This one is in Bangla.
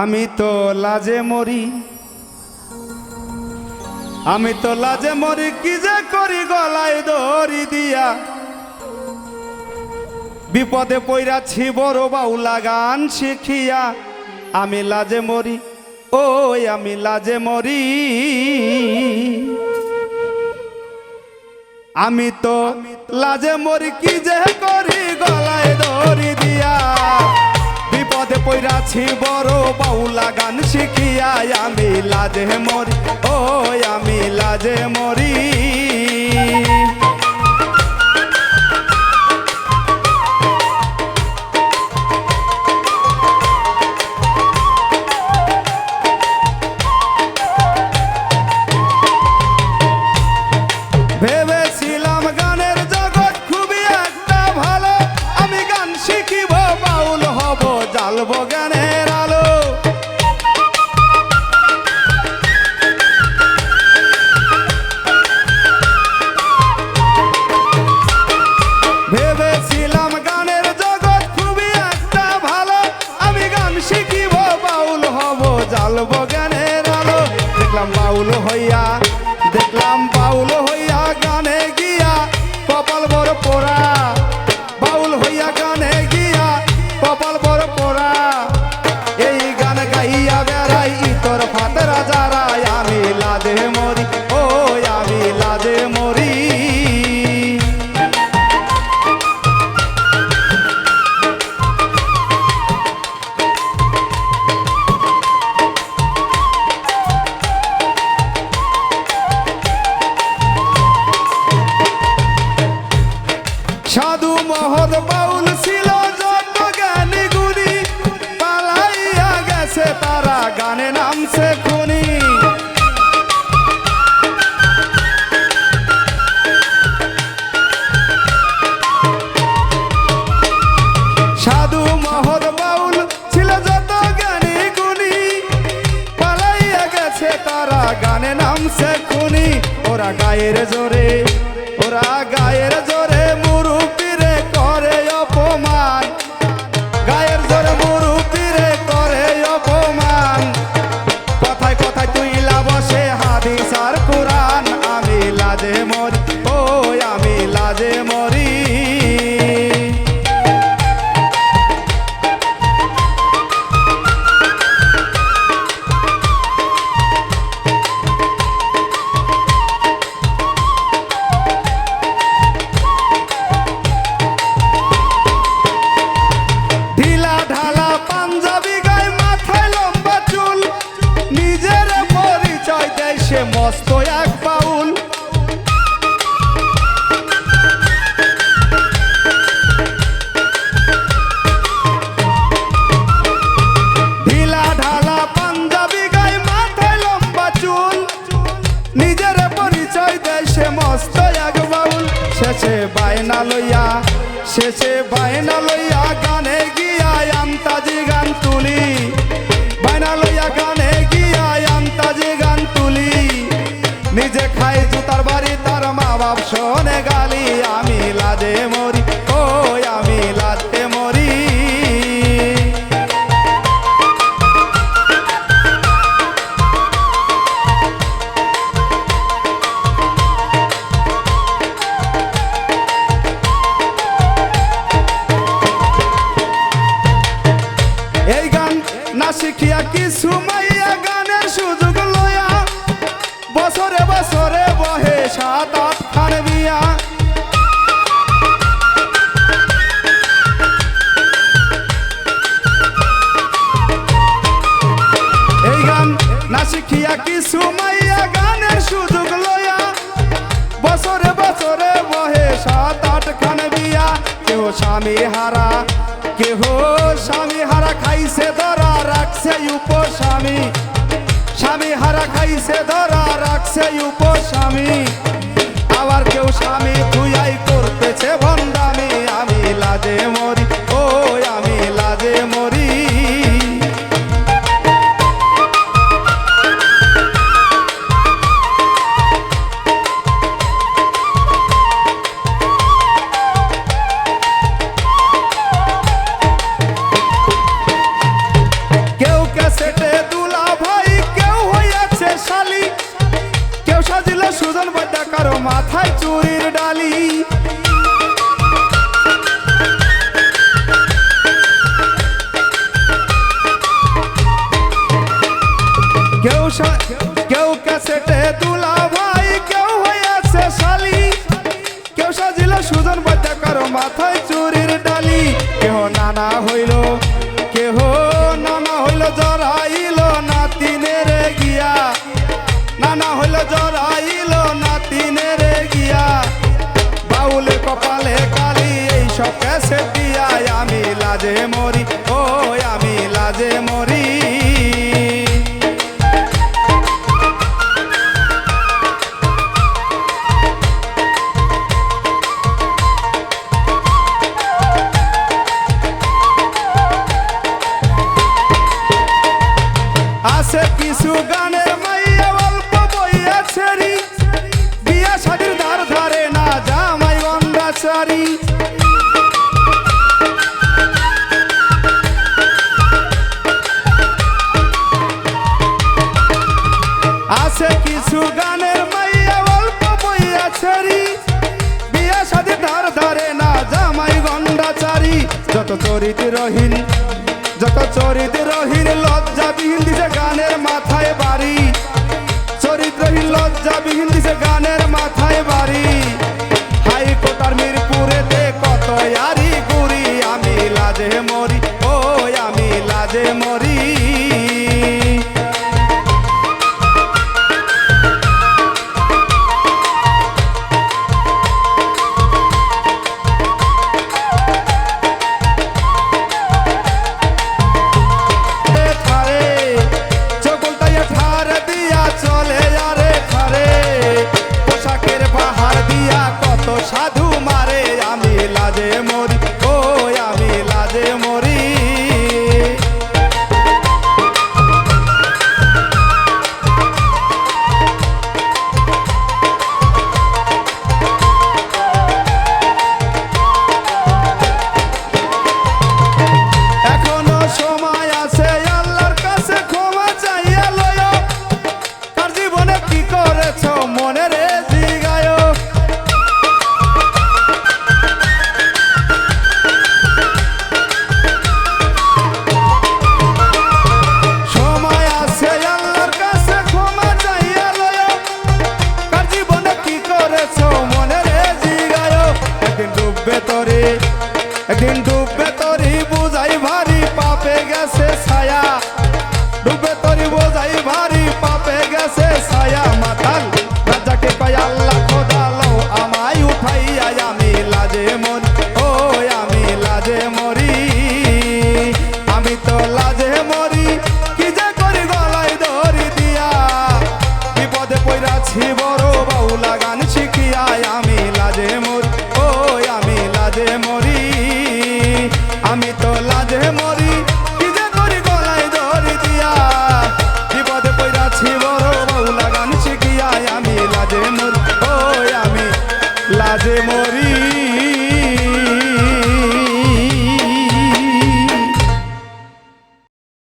আমি তো লাজে মরি। আমি তো লাজে মরি, কি যে করি গলায় দড়ি দিয়া। বিপদে পইরাছি, বড় বাউলা গান শিখিয়া। আমি লাজে মরি, ওই আমি লাজে মরি। আমি তো লাজে মরি, কি যে করি গলায় দড়ি দিয়া। বিপদে পৈরাছি বড় বাউলা গান শিখিয়া আমি লাজে মরি ও আমি লাজে মরি। সাধু মহৎ বাউল ছিল যত জ্ঞানী গুণী। পালাইয়া তারা গানে নামছে খুনি। পালাইয়া গেছে তারা গানে নামছে খুনি। ওরা গায়ের জোরে, ওরা গায়ের জোরে শেষে বায়না লইয়া গানে গিয়া আমতাজি গান তুলি। বায়না লইয়া গানে গিয়া আমতাজি গান তুলি। নিজে খাই জুতার বাড়ি, তার মা বাপ শোনে গালি। বহে সাত আট খান বিয়া। এই গান না কিছু মাইয়া গানের সুযোগ লয়া বছরে বছরে বহে সাত আট খান বিয়া। কেহ স্বামী হারা খাইছে ধরা, রাখছে উপস্বামী। স্বামী হারা খাইছে ধরা, রাখছে উপস্বামী। আবার কেউ স্বামী তুইয়াই করতেছে ভণ্ডামি। আমি লাজে মরি, ও আমি লাজে মরি। কেউ শালি। কেউ সাজিল সুজন বৈদ্যা কারও মাথায় চুরির ডালি। কেউ কেউ ক্যাসেটে দুলা ভাই, কেউ হয়েছে শালি। কেউ সাজিল সুজন বৈদ্যা কারও মাথায় চুরির ডালি। কেহ নানা হইল লাজে মরি ও আমি লাজে মরি। আছে কিছু গানের মাইয়া অল্প বইয়া ছেড়ি। আছে কিছু গানের মাইয়া, অল্প বইয়া ছেড়ি। বিয়া শাদির ধার ধারে না, জামাই গন্ডাচারি যত চরিত্রহীন যত চরিত্রহীন লজ্জাবিহীন দিছে গানের মাথায় বাড়ি। একদিন ডুববে তরি বুঝাই ভারী পাপে গেছে ছায়া